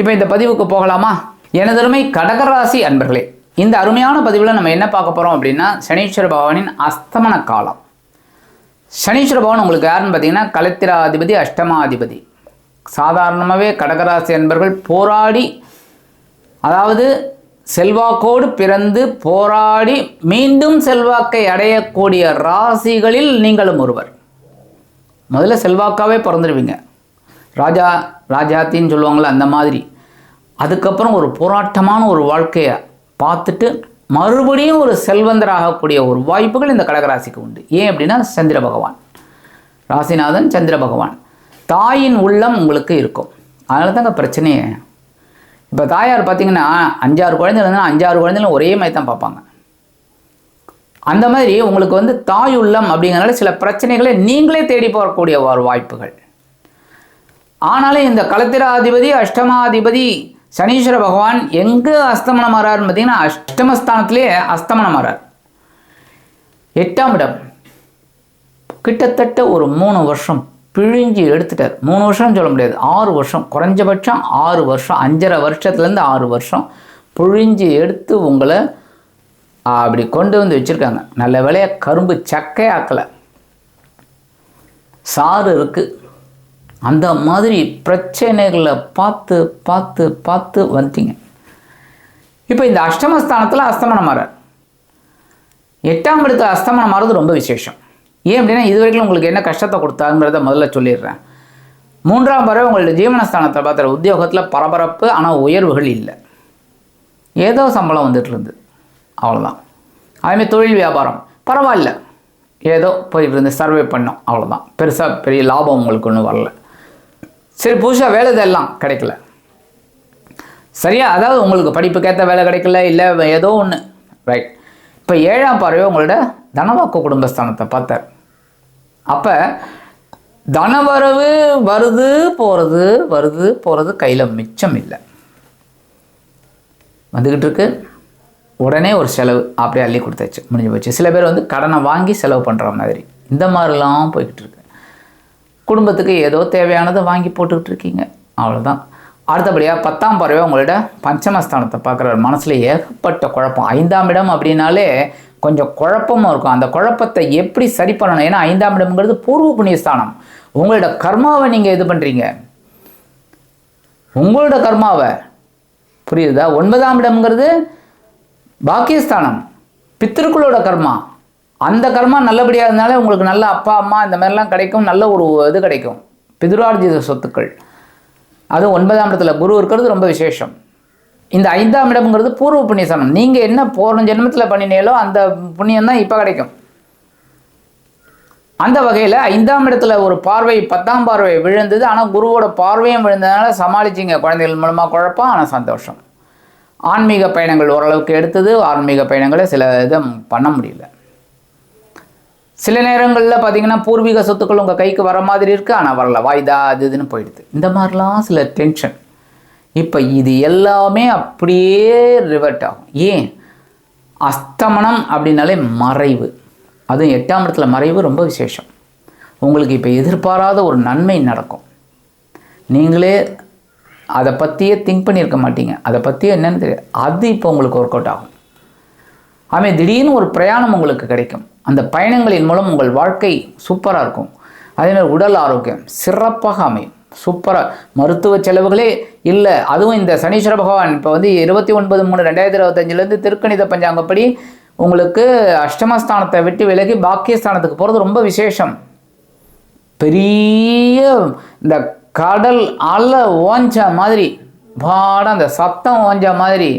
இப்போ இந்த பதிவுக்கு போகலாமா? எனதருமை கடகராசி அன்பர்களே இந்த அருமையான பதிவில் நம்ம என்ன பார்க்க போகிறோம் அப்படின்னா சனீஸ்வர பகவானின் அஸ்தமன காலம். சனீஸ்வர பகவான் உங்களுக்கு யாருன்னு பார்த்தீங்கன்னா கலத்திராதிபதி அஷ்டமாதிபதி. சாதாரணமாகவே கடகராசி அன்பர்கள் போராடி அதாவது செல்வாக்கோடு பிறந்து போராடி மீண்டும் செல்வாக்கை அடையக்கூடிய ராசிகளில் நீங்களும் ஒருவர். முதல்ல செல்வாக்காவே பிறந்துடுவீங்க ராஜா ராஜாத்தின்னு சொல்லுவாங்கள்ல அந்த மாதிரி. அதுக்கப்புறம் ஒரு போராட்டமான ஒரு வாழ்க்கையை பார்த்துட்டு மறுபடியும் ஒரு செல்வந்தராகக்கூடிய ஒரு வாய்ப்புகள் இந்த கடகராசிக்கு உண்டு. ஏன் அப்படின்னா சந்திர பகவான். ராசிநாதன் சந்திர பகவான். தாயின் உள்ளம் உங்களுக்கு இருக்கும். அதனால தாங்க பிரச்சனையே. இப்போ தாயார் பார்த்தீங்கன்னா அஞ்சாறு குழந்தை இருந்தால் அஞ்சாறு குழந்தைகளும் ஒரே மாதிரி தான் பார்ப்பாங்க. அந்த மாதிரி உங்களுக்கு வந்து தாய் உள்ளம் அப்படிங்கிறனால சில பிரச்சனைகளை நீங்களே தேடி போகக்கூடிய ஒரு வாய்ப்புகள். ஆனாலும் இந்த களத்திராதிபதி அஷ்டமாதிபதி சனீஸ்வர பகவான் எங்கே அஸ்தமனம் ஆறாருன்னு பார்த்தீங்கன்னா அஷ்டமஸ்தானத்திலே அஸ்தமனம் ஆறார். எட்டாம் இடம். கிட்டத்தட்ட ஒரு மூணு வருஷம் பிழிஞ்சு எடுத்துட்டார். மூணு வருஷம் சொல்ல முடியாது. ஆறு வருஷம். குறைஞ்சபட்சம் ஆறு வருஷம். அஞ்சரை வருஷத்துலேருந்து ஆறு வருஷம் பிழிஞ்சு எடுத்து உங்களை அப்படி கொண்டு வந்து வச்சுருக்காங்க. நல்ல வேலையாக கரும்பு சக்கையாக்கலை. சாறு இருக்குது அந்த மாதிரி பிரச்சனைகளை பார்த்து பார்த்து பார்த்து வந்துட்டீங்க. இப்போ இந்த அஷ்டமஸ்தானத்தில் அஸ்தமனம் மாறார் எட்டாம் இடத்துல அஸ்தமனம் மாறது ரொம்ப விசேஷம். ஏன் அப்படின்னா இது வரைக்கும் உங்களுக்கு என்ன கஷ்டத்தை கொடுத்தாங்கிறத முதல்ல சொல்லிடுறேன். மூன்றாம் பறவை உங்களுடைய ஜீவனஸ்தானத்தை பார்த்துற உத்தியோகத்தில் பரபரப்பு ஆனால் உயர்வுகள் இல்லை. ஏதோ சம்பளம் வந்துட்டு இருந்தது. அவ்வளோதான் அதேமாதிரி தொழில் வியாபாரம். பரவாயில்ல. ஏதோ போயிட்டு இருந்து சர்வே பண்ணோம். அவ்வளோதான் பெருசாக பெரிய லாபம் உங்களுக்கு ஒன்றும் வரல. சரி புதுசாக வேலை இதெல்லாம் கிடைக்கல. சரியா? அதாவது உங்களுக்கு படிப்புக்கேற்ற வேலை கிடைக்கல இல்லை ஏதோ ஒன்று ரைட் இப்போ ஏழாம் பறவை உங்களோட தனவாக்கு குடும்பஸ்தானத்தை பார்த்தார். அப்போ தனவரவு வருது போகிறது வருது போகிறது கையில் மிச்சம் இல்லை. வந்துக்கிட்டு இருக்கு. உடனே ஒரு செலவு அப்படியே அள்ளி கொடுத்தாச்சு. முடிஞ்சு போச்சு. சில பேர் வந்து கடனை வாங்கி செலவு பண்ணுற மாதிரி. இந்த மாதிரிலாம் போய்கிட்டு இருக்கு. குடும்பத்துக்கு ஏதோ தேவையானதை வாங்கி போட்டுக்கிட்டு இருக்கீங்க அவ்வளோதான் அடுத்தபடியாக பத்தாம் பறவை உங்களோட பஞ்சமஸ்தானத்தை பார்க்குறாரு. மனசில் ஏகப்பட்ட குழப்பம். ஐந்தாம் இடம் அப்படின்னாலே கொஞ்சம் குழப்பமும் இருக்கும். அந்த குழப்பத்தை எப்படி சரி பண்ணணும்? ஏன்னா ஐந்தாம் இடம்ங்கிறது பூர்வ புண்ணியஸ்தானம். உங்களோட கர்மாவை நீங்கள் இது பண்ணுறீங்க உங்களோட கர்மாவை. புரியுதா? ஒன்பதாம் இடம்ங்கிறது பாக்கியஸ்தானம். பித்திருக்களோட கர்மா. அந்த கர்மா நல்லபடியாக இருந்தாலே உங்களுக்கு நல்ல அப்பா அம்மா இந்த மாதிரிலாம் கிடைக்கும். நல்ல ஒரு இது கிடைக்கும். பிதுரார்ஜித சொத்துக்கள். அதுவும் ஒன்பதாம் இடத்துல குரு இருக்கிறது ரொம்ப விசேஷம். இந்த ஐந்தாம் இடம்ங்கிறது பூர்வ புண்ணியசனம் நீங்கள் என்ன போன ஜென்மத்தில் பண்ணினீங்களோ அந்த புண்ணியம் தான் இப்போ கிடைக்கும். அந்த வகையில் ஐந்தாம் இடத்துல ஒரு பார்வை பத்தாம் பார்வை விழுந்தது. ஆனால் குருவோட பார்வையும் விழுந்ததுனால சமாளிச்சிங்க. குழந்தைகள் மூலமாக குழப்பம் ஆனால் சந்தோஷம். ஆன்மீக பயணங்கள் ஓரளவுக்கு எடுத்தது. ஆன்மீக பயணங்களை சில இதை பண்ண முடியல. சில நேரங்களில் பார்த்தீங்கன்னா பூர்வீக சொத்துக்கள் உங்கள் கைக்கு வர மாதிரி இருக்குது ஆனால் வரல. வாய்தா அது இதுன்னு போயிடுது. இந்த மாதிரிலாம் சில டென்ஷன் இப்போ இது எல்லாமே அப்படியே ரிவர்ட் ஆகும். ஏன்? அஸ்தமனம் அப்படின்னாலே மறைவு. அதுவும் எட்டாம் இடத்துல மறைவு ரொம்ப விசேஷம். உங்களுக்கு இப்போ எதிர்பாராத ஒரு நன்மை நடக்கும். நீங்களே அதை பற்றியே திங்க் பண்ணியிருக்க மாட்டீங்க. அதை பற்றி என்னன்னு தெரியாது. அது இப்போ உங்களுக்கு ஒர்க் அவுட் ஆகும். ஆமே திடீர்னு ஒரு பிரயாணம் உங்களுக்கு கிடைக்கும். அந்த பயணங்களின் மூலம் உங்கள் வாழ்க்கை சூப்பராக இருக்கும். அதேமாதிரி உடல் ஆரோக்கியம் சிறப்பாக அமையும். சூப்பராக மருத்துவ செலவுகளே இல்லை. அதுவும் இந்த சனீஸ்வர பகவான் இப்போ வந்து இருபத்தி ஒன்பது மூணு ரெண்டாயிரத்தி இருபத்தஞ்சிலேருந்து திருக்கணித பஞ்சாங்கப்படி உங்களுக்கு அஷ்டமஸ்தானத்தை விட்டு விலகி பாக்கியஸ்தானத்துக்கு போகிறது ரொம்ப விசேஷம். பெரிய இந்த கடல் அலை ஓஞ்ச மாதிரி பாட அந்த சத்தம் ஓஞ்ச மாதிரி.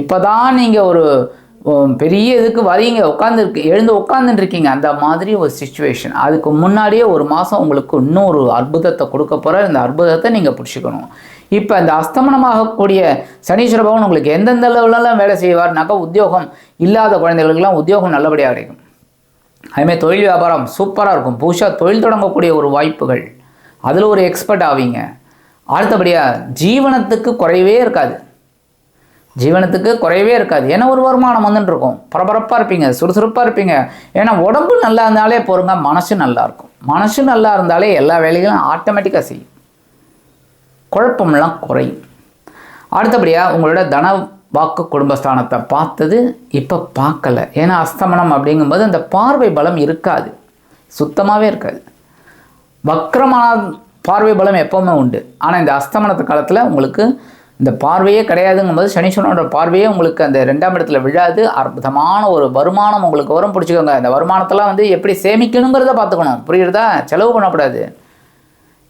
இப்போ தான் நீங்கள் ஒரு பெரிய இதுக்கு வரீங்க உட்காந்துருக்கு எழுந்து உட்காந்துருக்கீங்க அந்த மாதிரி ஒரு சுச்சுவேஷன் அதுக்கு முன்னாடியே ஒரு மாதம் உங்களுக்கு இன்னும் ஒரு அற்புதத்தை கொடுக்க போகிற இந்த அற்புதத்தை நீங்கள் பிடிச்சிக்கணும். இப்போ இந்த அஸ்தமனமாகக்கூடிய சனீஸ்வர பகவான் உங்களுக்கு எந்தெந்த லெவலெல்லாம் வேலை செய்வார்னாக்கா உத்தியோகம் இல்லாத குழந்தைகளுக்கெல்லாம் உத்தியோகம் நல்லபடியாக கிடைக்கும். அதுமாதிரி தொழில் வியாபாரம் சூப்பராக இருக்கும். புதுசாக தொழில் தொடங்கக்கூடிய ஒரு வாய்ப்புகள். அதில் ஒரு எக்ஸ்பர்ட் ஆவீங்க. அடுத்தபடியாக ஜீவனத்துக்கு குறைவே இருக்காது. ஜீவனத்துக்கு குறையவே இருக்காது. ஏன்னா ஒரு வருமானம் வந்துட்டு இருக்கும் பரபரப்பாக இருப்பீங்க சுறுசுறுப்பாக இருப்பீங்க. ஏன்னா உடம்பு நல்லா இருந்தாலே போருங்க மனசு நல்லா இருக்கும். மனசு நல்லா இருந்தாலே எல்லா வேலைகளும் ஆட்டோமேட்டிக்காக செய்யும். குழப்பம்லாம் குறையும். அடுத்தபடியாக உங்களோட தன வாக்கு குடும்பஸ்தானத்தை பார்த்தது இப்போ பார்க்கல. ஏன்னா அஸ்தமனம் அப்படிங்கும்போது அந்த பார்வை பலம் இருக்காது. சுத்தமாகவே இருக்காது. வக்கரமான பார்வை பலம் எப்போவுமே உண்டு. ஆனால் இந்த அஸ்தமனத்து காலத்தில் உங்களுக்கு இந்த பார்வையே கிடையாதுங்கும்போது சனீஸ்வரனோட பார்வையே உங்களுக்கு அந்த ரெண்டாம் இடத்துல விழாது. அற்புதமான ஒரு வருமானம் உங்களுக்கு வரும். பிடிச்சிக்கோங்க. அந்த வருமானத்தெல்லாம் வந்து எப்படி சேமிக்கணுங்கிறத பார்த்துக்கணும். புரியுறதா? செலவு பண்ணக்கூடாது.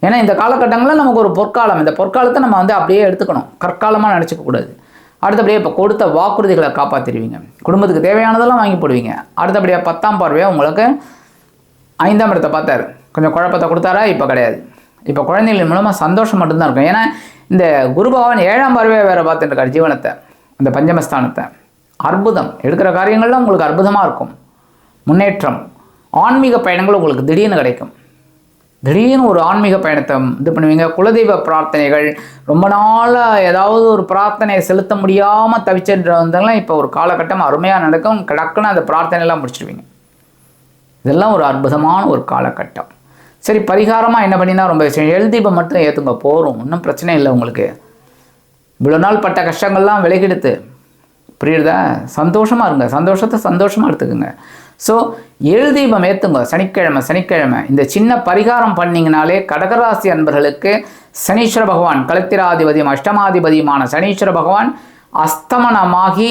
ஏன்னா இந்த காலகட்டங்களில் நமக்கு ஒரு பொற்காலம். இந்த பொற்காலத்தை நம்ம வந்து அப்படியே எடுத்துக்கணும். கற்காலமாக நினச்சிக்கக்கூடாது அடுத்தபடியாக இப்போ கொடுத்த வாக்குறுதிகளை காப்பாற்றிடுவீங்க குடும்பத்துக்கு தேவையானதெல்லாம் வாங்கி போடுவீங்க. அடுத்தபடியாக பத்தாம் பார்வையாக உங்களுக்கு ஐந்தாம் இடத்தை பார்த்தாரு. கொஞ்சம் குழப்பத்தை கொடுத்தாரா? இப்போ கிடையாது. இப்போ குழந்தைகள் மூலமாக சந்தோஷம் மட்டும்தான் இருக்கும். ஏன்னா இந்த குரு பகவான் ஏழாம் பார்வையாக வேறு பார்த்துட்டு இருக்காரு ஜீவனத்தை அந்த பஞ்சமஸ்தானத்தை. அற்புதம். எடுக்கிற காரியங்கள்லாம் உங்களுக்கு அற்புதமாக இருக்கும். முன்னேற்றம். ஆன்மீக பயணங்கள் உங்களுக்கு திடீர்னு கிடைக்கும். திடீர்னு ஒரு ஆன்மீக பயணத்தை இது பண்ணுவீங்க. குலதெய்வ பிரார்த்தனைகள் ரொம்ப நாளாக ஏதாவது ஒரு பிரார்த்தனையை செலுத்த முடியாமல் தவிச்சின்றவங்கலாம் இப்போ ஒரு காலகட்டம் அருமையாக நடக்கும். கிடக்குன்னு அந்த பிரார்த்தனையெல்லாம் முடிச்சிடுவீங்க. இதெல்லாம் ஒரு அற்புதமான ஒரு காலகட்டம். சரி பரிகாரமாக என்ன பண்ணினா ரொம்ப விஷயம். எழுதீபம் மட்டும் ஏற்றுங்க போகிறோம் ஒன்றும் பிரச்சனை இல்லை உங்களுக்கு. இவ்வளோ நாள் பட்ட கஷ்டங்கள்லாம் விலகிடுத்து. புரியுறதா சந்தோஷமாக இருங்க. சந்தோஷத்தை சந்தோஷமாக எடுத்துக்கோங்க. ஸோ எழுதீபம் ஏற்றுங்க சனிக்கிழமை சனிக்கிழமை. இந்த சின்ன பரிகாரம் பண்ணிங்கனாலே கடகராசி அன்பர்களுக்கு சனீஸ்வர பகவான் கலத்திராதிபதியும் அஷ்டமாதிபதியுமான சனீஸ்வர பகவான் அஸ்தமனமாகி